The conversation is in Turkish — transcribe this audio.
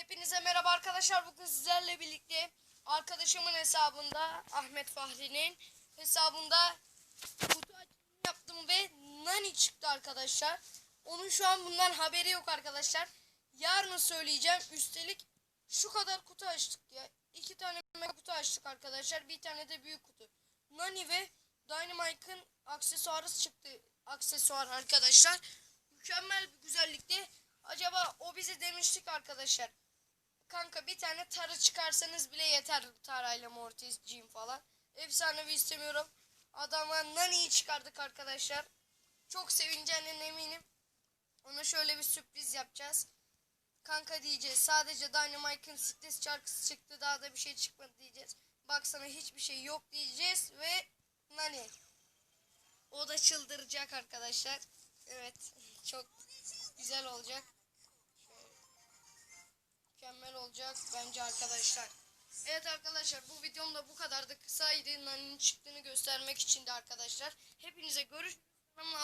Hepinize merhaba arkadaşlar. Bugün sizlerle birlikte arkadaşımın hesabında Ahmet Fahri'nin hesabında kutu açılımı yaptım ve Nani çıktı arkadaşlar. Onun şu an bundan haberi yok arkadaşlar. Yarın söyleyeceğim. Üstelik şu kadar kutu açtık ya. İki tane mega kutu açtık arkadaşlar. Bir tane de büyük kutu. Nani ve Dynamite'ın aksesuarı çıktı. Aksesuar arkadaşlar. Mükemmel bir güzellikte. Acaba o bize demiştik arkadaşlar. Kanka bir tane tarı çıkarsanız bile yeter. Tarayla Mortis, Jim falan. Efsanevi istemiyorum. Adama Nani'yi çıkardık arkadaşlar. Çok sevineceğinden eminim. Ona şöyle bir sürpriz yapacağız. Kanka diyeceğiz. Sadece Dynamite'ın stres şarkısı çıktı. Daha da bir şey çıkmadı diyeceğiz. Baksana hiçbir şey yok diyeceğiz. Ve Nani. O da çıldıracak arkadaşlar. Evet. Çok güzel olacak. Olacak bence arkadaşlar. Evet arkadaşlar bu videom da bu kadar da kısaydı. Nani'nin çıktığını göstermek için de arkadaşlar. Hepinize. Kanalıma